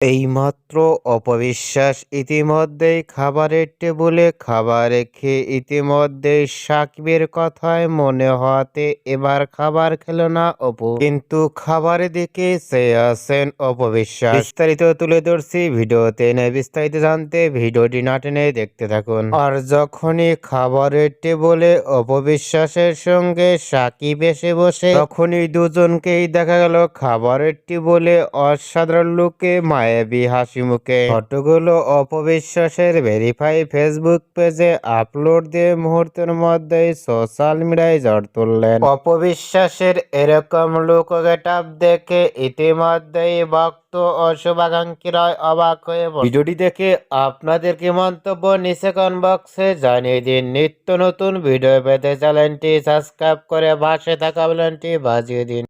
এইমাত্র অপবিশ্বাস ইতিমধ্যেই খাবারের টেবিলে খাবার রেখে ইতিমধ্যেই সাকিবের কথায় মনে হওয়াতে এবার খাবার খেল না অপু। কিন্তু খাবারের দিকে চেয়ে আছেন অপবিশ্বাস। বিস্তারিত তুলে ধরছি ভিডিওতে। এনে বিস্তারিত জানতে ভিডিওটি না টেনে দেখতে থাকুন। আর যখনই খাবারের টেবিলে অপবিশ্বাসের সঙ্গে সাকিব এসে বসে, তখনই দুজনকেই দেখা গেল খাবারের টেবিলে অসাধারণ লোকে মায়াবী হাসি মুখে। ফটোগুলো অপবিশ্বাসের ভেরিফাই ফেসবুক পেজে আপলোড দিয়ে মুহূর্তের মধ্যেই সোশ্যাল মিডিয়ায় ঝড় তুললেন। অপবিশ্বাসের এরকম লুক গেটআপ দেখে ইতিমধ্যেই ভক্ত ও শুভাকাঙ্ক্ষীরা অবাক হয়ে। ভিডিওটি দেখে আপনাদের কি মন্তব্য নিচে কমেন্ট বক্সে জানিয়ে দিন। নিত্য নতুন ভিডিও পেতে চ্যানেলটি সাবস্ক্রাইব করে পাশে থাকা বেলটি বাজিয়ে দিন।